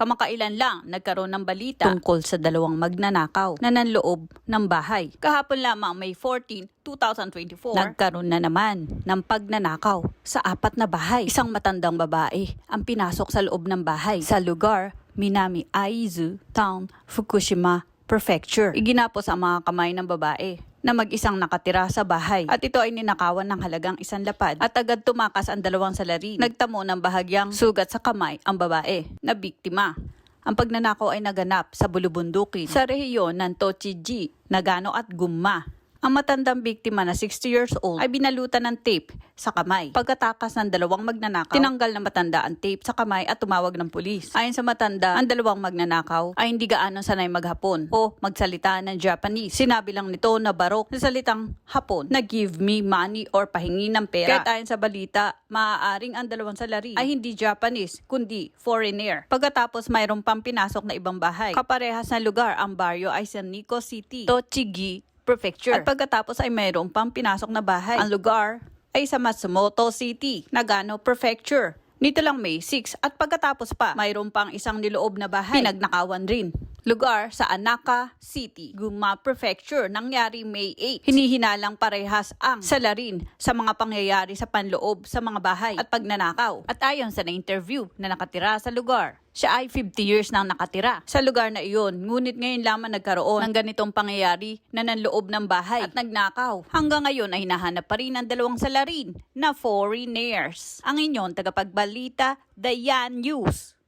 Kamakailan lang nagkaroon ng balita tungkol sa dalawang magnanakaw na nanloob ng bahay. Kahapon lamang May 14, 2024, nagkaroon na naman ng pagnanakaw sa apat na bahay. Isang matandang babae ang pinasok sa loob ng bahay sa lugar Minami Aizu Town, Fukushima Prefecture. Iginapos ang mga kamay ng babae na mag-isang nakatira sa bahay at ito ay ninakawan ng halagang isang lapad at agad tumakas ang dalawang salarin. Nagtamo ng bahagyang sugat sa kamay ang babae na biktima. Ang pagnanakaw ay naganap sa Bulubundukin sa rehiyon ng Tochiji, Nagano at Gumma. Ang matandang biktima na 60 years old ay binalutan ng tape sa kamay. Pagkatakas ng dalawang magnanakaw, tinanggal ng matanda ang tape sa kamay at tumawag ng pulis. Ayon sa matanda, ang dalawang magnanakaw ay hindi gaano sanay maghapon o magsalita ng Japanese. Sinabi lang nito na barok sa salitang hapon na give me money or pahingi ng pera. Kahit ayon sa balita, maaaring ang dalawang salari ay hindi Japanese kundi foreigner. Pagkatapos mayroon pang pinasok na ibang bahay. Kaparehas na lugar ang baryo ay San Nico City, Tochigi, Prefecture. At pagkatapos ay mayroon pang pinasok na bahay. Ang lugar ay sa Matsumoto City, Nagano Prefecture. Nito lang May 6 at pagkatapos pa mayroon pang isang niloob na bahay. Pinagnakawan rin. Lugar sa Anaka City, Guma Prefecture, nangyari May 8. Hinihinalang parehas ang salarin sa mga pangyayari sa panloob sa mga bahay at pagnanakaw. At ayon sa na-interview na nakatira sa lugar, siya ay 50 years nang nakatira sa lugar na iyon. Ngunit ngayon lamang nagkaroon ng ganitong pangyayari na nanloob ng bahay at nagnakaw. Hanggang ngayon ay hinahanap pa rin ang dalawang salarin na foreigners. Ang inyong tagapagbalita, Dayan News.